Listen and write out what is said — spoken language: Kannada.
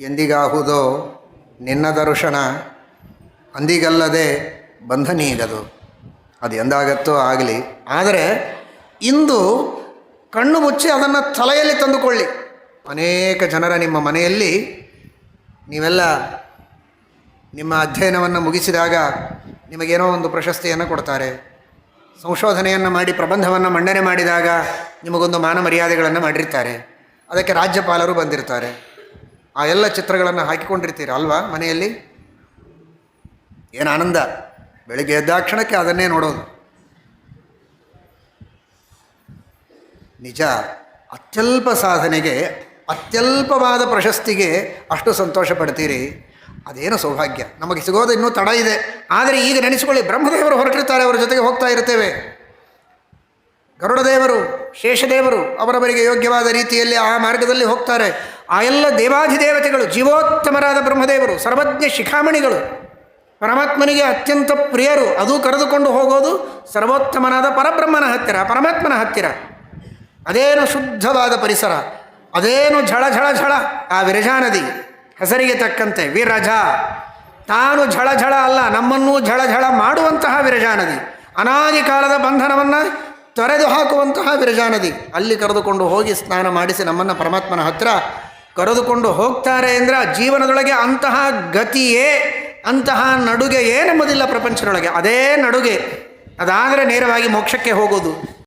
ಎಂದಿಗಾಹುದೋ ನಿನ್ನ ದರ್ಶನ ಅಂದಿಗಲ್ಲದೆ ಬಂಧ ನೀಗದು. ಅದು ಎಂದಾಗತ್ತೋ ಆಗಲಿ. ಆದರೆ ಇಂದು ಕಣ್ಣು ಮುಚ್ಚಿ ಅದನ್ನು ತಲೆಯಲ್ಲಿ ತಂದುಕೊಳ್ಳಿ. ಅನೇಕ ಜನರ ನಿಮ್ಮ ಮನೆಯಲ್ಲಿ ನೀವೆಲ್ಲ ನಿಮ್ಮ ಅಧ್ಯಯನವನ್ನು ಮುಗಿಸಿದಾಗ ನಿಮಗೇನೋ ಒಂದು ಪ್ರಶಸ್ತಿಯನ್ನು ಕೊಡ್ತಾರೆ. ಸಂಶೋಧನೆಯನ್ನು ಮಾಡಿ ಪ್ರಬಂಧವನ್ನು ಮಂಡನೆ ಮಾಡಿದಾಗ ನಿಮಗೊಂದು ಮಾನ ಮರ್ಯಾದೆಗಳನ್ನು ಮಾಡಿರ್ತಾರೆ. ಅದಕ್ಕೆ ರಾಜ್ಯಪಾಲರು ಬಂದಿರ್ತಾರೆ. ಆ ಎಲ್ಲ ಚಿತ್ರಗಳನ್ನು ಹಾಕಿಕೊಂಡಿರ್ತೀರ ಅಲ್ವಾ ಮನೆಯಲ್ಲಿ? ಏನು ಆನಂದ? ಬೆಳಿಗ್ಗೆ ಎದ್ದಾಕ್ಷಣಕ್ಕೆ ಅದನ್ನೇ ನೋಡೋದು. ನಿಜ, ಅತ್ಯಲ್ಪ ಸಾಧನೆಗೆ, ಅತ್ಯಲ್ಪವಾದ ಪ್ರಶಸ್ತಿಗೆ ಅಷ್ಟು ಸಂತೋಷ ಪಡ್ತೀರಿ. ಅದೇನು ಸೌಭಾಗ್ಯ. ನಮಗೆ ಸಿಗೋದು ಇನ್ನೂ ತಡ ಇದೆ. ಆದರೆ ಈಗ ನೆನೆಸಿಕೊಳ್ಳಿ, ಬ್ರಹ್ಮದೇವರು ಹೊರಟಿರ್ತಾರೆ, ಅವರ ಜೊತೆಗೆ ಹೋಗ್ತಾ ಇರ್ತೇವೆ ಗರುಡದೇವರು, ಶೇಷದೇವರು ಅವರವರಿಗೆ ಯೋಗ್ಯವಾದ ರೀತಿಯಲ್ಲಿ ಆ ಮಾರ್ಗದಲ್ಲಿ ಹೋಗ್ತಾರೆ. ಆ ಎಲ್ಲ ದೇವಾಧಿದೇವತೆಗಳು, ಜೀವೋತ್ತಮರಾದ ಬ್ರಹ್ಮದೇವರು, ಸರ್ವಜ್ಞ ಶಿಖಾಮಣಿಗಳು, ಪರಮಾತ್ಮನಿಗೆ ಅತ್ಯಂತ ಪ್ರಿಯರು, ಅದು ಕರೆದುಕೊಂಡು ಹೋಗೋದು ಸರ್ವೋತ್ತಮನಾದ ಪರಬ್ರಹ್ಮನ ಹತ್ತಿರ, ಪರಮಾತ್ಮನ ಹತ್ತಿರ. ಅದೇನು ಶುದ್ಧವಾದ ಪರಿಸರ, ಅದೇನು ಝಳ ಝಳ ಝಳ, ಆ ವಿರಜಾ ನದಿ ಹೆಸರಿಗೆ ತಕ್ಕಂತೆ, ವಿರಜ. ತಾನು ಝಳ ಝಳ ಅಲ್ಲ, ನಮ್ಮನ್ನು ಝಳ ಝಳ ಮಾಡುವಂತಹ ವಿರಜಾ ನದಿ ಅನಾದಿ ಕಾಲದ ಬಂಧನವನ್ನು ತೊರೆದು ಹಾಕುವಂತಹ ವಿರಜಾ ನದಿ ಅಲ್ಲಿ ಕರೆದುಕೊಂಡು ಹೋಗಿ ಸ್ನಾನ ಮಾಡಿಸಿ ನಮ್ಮನ್ನು ಪರಮಾತ್ಮನ ಹತ್ತಿರ ಕರೆದುಕೊಂಡು ಹೋಗ್ತಾರೆ ಅಂದರೆ ಆ ಜೀವನದೊಳಗೆ ಅಂತಹ ಗತಿಯೇ, ಅಂತಹ ನಡುಗೆಯೇ ನಮ್ಮದಿಲ್ಲ ಪ್ರಪಂಚದೊಳಗೆ. ಅದೇ ನಡುಗೆ. ಅದಾದರೆ ನೇರವಾಗಿ ಮೋಕ್ಷಕ್ಕೆ ಹೋಗೋದು.